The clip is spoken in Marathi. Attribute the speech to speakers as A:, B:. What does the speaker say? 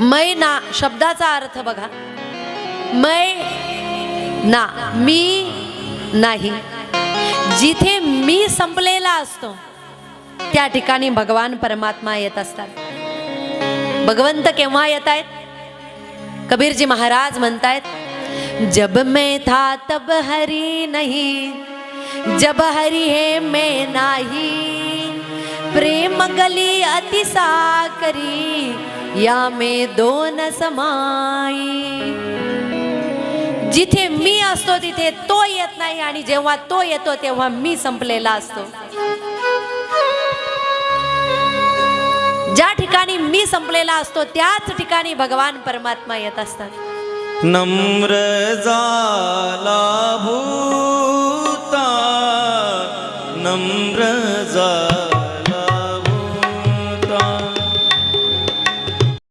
A: मै ना शब्दाचा अर्थ बघा. मै ना मी नाही. जिथे मी संपलेला असतो त्या ठिकाणी भगवान परमात्मा येत असतात. भगवंत केव्हा येत आहेत? कबीरजी महाराज म्हणतायत जब मैं था तब हरी नहीं जब हरी हे मैं नाही. प्रेम गली अति साकरी या में दोन समाई. जिथे मी असतो तिथे तो येत नाही आणि जेव्हा तो येतो तेव्हा मी संपलेला असतो. ज्या ठिकाणी मी संपलेला असतो त्याच ठिकाणी भगवान परमात्मा येत असतात.
B: नम्र झाला भूता नम्र झाला